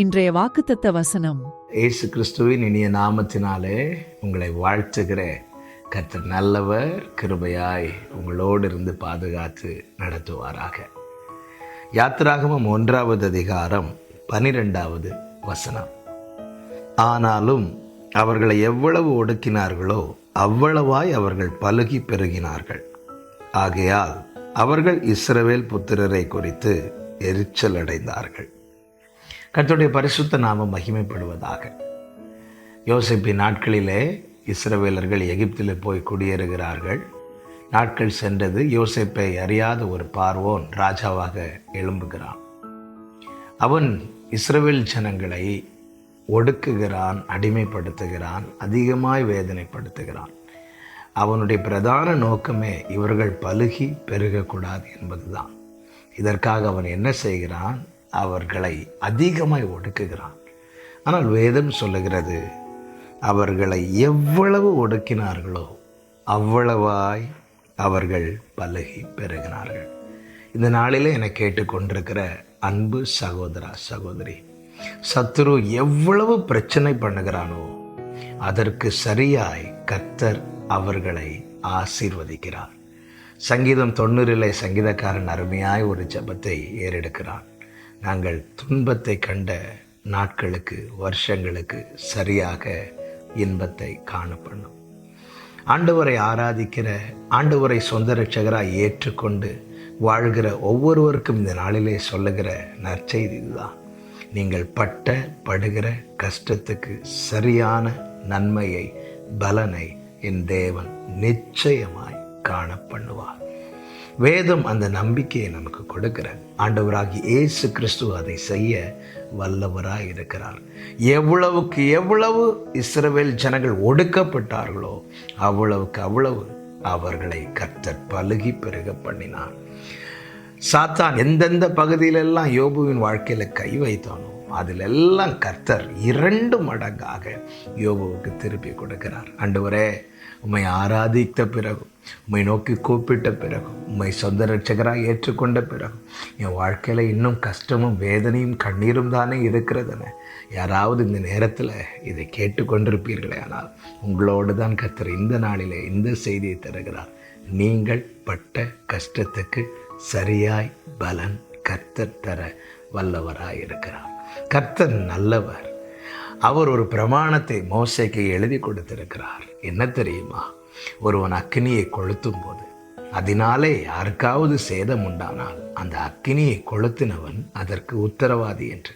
இன்றைய வாக்குத்தத்த வசனம். ஏசு கிறிஸ்துவின் இனிய நாமத்தினாலே உங்களை வாழ்த்துகிறேன் கர்த்தர் நல்லவர் கிருபையாய் உங்களோடு இருந்து பாதுகாத்து நடத்துவாராக. யாத்திராகமம் ஒன்றாவது அதிகாரம் பனிரெண்டாவது வசனம். ஆனாலும் அவர்களை எவ்வளவு ஒடுக்கினார்களோ அவ்வளவாய் அவர்கள் பழுகி பெருகினார்கள். ஆகையால் அவர்கள் இஸ்ரவேல் புத்திரரை குறித்து எரிச்சல் அடைந்தார்கள் கத்துடைய பரிசுத்த நாமம் மகிமைப்படுவதாக. யோசிப்பின் நாட்களிலே இஸ்ரவேலர்கள் எகிப்தில் போய் குடியேறுகிறார்கள். நாட்கள் சென்றது யோசிப்பை அறியாத ஒரு பார்வோன் ராஜாவாக எழும்புகிறான். அவன் இஸ்ரவேல் ஜனங்களை ஒடுக்குகிறான் அடிமைப்படுத்துகிறான் அதிகமாய் வேதனைப்படுத்துகிறான். அவனுடைய பிரதான நோக்கமே இவர்கள் பழுகி பெருகக்கூடாது என்பதுதான். இதற்காக அவன் என்ன செய்கிறான்? அவர்களை அதிகமாய் ஒடுக்குகிறான். ஆனால் வேதம் சொல்லுகிறது அவர்களை எவ்வளவு ஒடுக்கினார்களோ அவ்வளவாய் அவர்கள் பலகி பெறுகிறார்கள் இந்த நாளில் என்னை கேட்டுக்கொண்டிருக்கிற அன்பு சகோதரா சகோதரி சத்துரு எவ்வளவு பிரச்சனை பண்ணுகிறானோ அதற்கு சரியாய் கர்த்தர் அவர்களை ஆசீர்வதிக்கிறார். சங்கீதம் தொண்ணூறிலே சங்கீதக்காரன் அருமையாய் ஒரு ஜெபத்தை ஏறெடுக்கிறான். நாங்கள் துன்பத்தை கண்ட நாட்களுக்கு வருஷங்களுக்கு சரியாக இன்பத்தை காணப்பண்ணும் ஆண்டவரை ஆராதிக்கிற ஆண்டவரை சொந்த ரட்சகராக ஏற்றுக்கொண்டு வாழ்கிற ஒவ்வொருவருக்கும் இந்த நாளிலே சொல்லுகிற நற்செய்தி இதுதான். நீங்கள் பட்ட படுகிற கஷ்டத்துக்கு சரியான நன்மையை பலனை என் தேவன் நிச்சயமாய் காண பண்ணுவார் வேதம் அந்த நம்பிக்கையை நமக்கு கொடுக்கிற. ஆண்டவராகி இயேசு கிறிஸ்து அதை செய்ய வல்லவராக இருக்கிறார். எவ்வளவுக்கு எவ்வளவு இஸ்ரவேல் ஜனங்கள் ஒடுக்கப்பட்டார்களோ அவ்வளவுக்கு அவ்வளவு அவர்களை கர்த்தர் பழுகி பெருக பண்ணினார். சாத்தான் எந்தெந்த பகுதியிலெல்லாம் யோபுவின் வாழ்க்கையில் கை வைத்தானோ அதிலெல்லாம் கர்த்தர் இரண்டு மடங்காக யோபுவுக்கு திருப்பி கொடுக்கிறார். ஆண்டவரே உம்மை ஆராதித்த பிறகும் உம்மை நோக்கி கூப்பிட்ட பிறகு உம்மை சொந்த ரட்சகராக ஏற்றுக்கொண்ட பிறகு என் வாழ்க்கையில் இன்னும் கஷ்டமும் வேதனையும் கண்ணீரும் தானே இருக்கிறதுன்னு யாராவது இந்த நேரத்தில் இதை கேட்டுக்கொண்டிருப்பீர்களே. ஆனால் உங்களோடு தான் கர்த்தர் இந்த நாளில் இந்த செய்தியை தருகிறார். நீங்கள் பட்ட கஷ்டத்துக்கு சரியாய் பலன் கர்த்தர் தர வல்லவராக இருக்கிறார் கர்த்தர் நல்லவர். அவர் ஒரு பிரமாணத்தை மோசைக்கு எழுதி கொடுத்திருக்கிறார். என்ன தெரியுமா? ஒருவன் அக்கினியை கொளுத்தும் போது அதனாலே யாருக்காவது சேதம் உண்டானால் அந்த அக்கினியை கொளுத்தினவன் அதற்கு உத்தரவாதி என்று.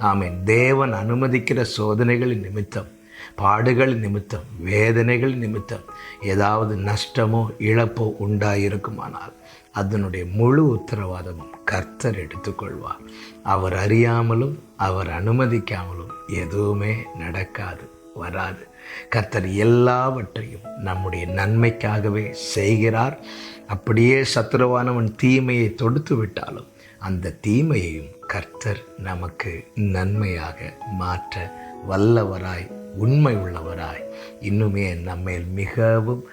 ஆமீன். தேவன் அனுமதிக்கிற சோதனைகளின் நிமித்தம் பாடுகள் நிமித்தம் வேதனைகள் நிமித்தம் ஏதாவது நஷ்டமோ இழப்போ உண்டாயிருக்குமானால் அதனுடைய முழு உத்தரவாதமும் கர்த்தர் எடுத்துக்கொள்வார். அவர் அறியாமலும் அவர் அனுமதிக்காமலும் எதுவுமே நடக்காது வராது. கர்த்தர் எல்லாவற்றையும் நம்முடைய நன்மைக்காகவே செய்கிறார். அப்படியே சத்துருவானவன் தீமையை தொடுத்து விட்டாலும் அந்த தீமையையும் கர்த்தர் நமக்கு நன்மையாக மாற்ற வல்லவராய் உண்மை உள்ளவராய் இன்னுமே நம்மேல் மிகவும்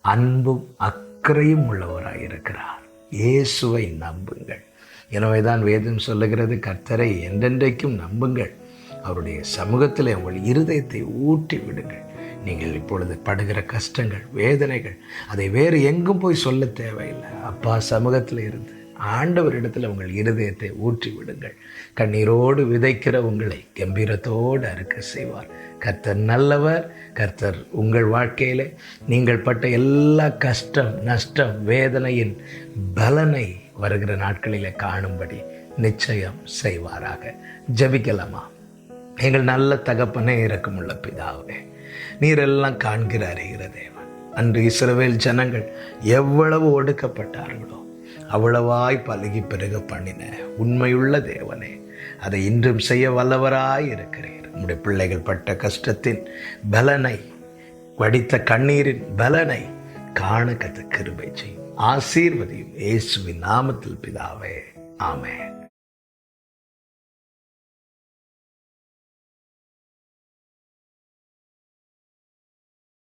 அன்பும் அக்கறையும் உள்ளவராய் இருக்கிறார். இயேசுவை நம்புங்கள். எனவே தான் வேதம் சொல்லுகிறது கர்த்தரை என்றென்றைக்கும் நம்புங்கள். அவருடைய சமூகத்தில் உங்கள் இருதயத்தை ஊற்றி விடுங்கள். நீங்கள் இப்பொழுது படுகிற கஷ்டங்கள் வேதனைகள் அதை வேறு எங்கும் போய் சொல்ல தேவையில்லை. அப்பா சமூகத்தில் இருந்து ஆண்டவரிடத்தில் உங்கள் இருதயத்தை ஊற்றி விடுங்கள். கண்ணீரோடு விதைக்கிற உங்களை கம்பீரத்தோடு அறுக்க செய்வார். கர்த்தர் நல்லவர் கர்த்தர் உங்கள் வாழ்க்கையில் நீங்கள் பட்ட எல்லா கஷ்டம் நஷ்டம் வேதனையின் பலனை வருகிற நாட்களில் காணும்படி நிச்சயம் செய்வாராக. ஜபிக்கலாமா? எங்கள் நல்ல தகப்பனே இறக்கமுள்ள பிதாவே நீரெல்லாம் காண்கிற அறிகிற தேவன் அன்று இஸ்ரவேல் ஜனங்கள் எவ்வளவு ஒடுக்கப்பட்டார்களோ அவ்வளவாய் பழகி பெருக பண்ணின உண்மையுள்ள தேவனே அதை இன்றும் செய்ய வல்லவராய் இருக்கிறீர். நம்முடைய பிள்ளைகள் பட்ட கஷ்டத்தின் பலனை வடித்த கண்ணீரின் பலனை காண கத்து கிருபை செய்யும். ஆசீர்வதியும் இயேசுவின் நாமத்தில் பிதாவே. ஆமென்.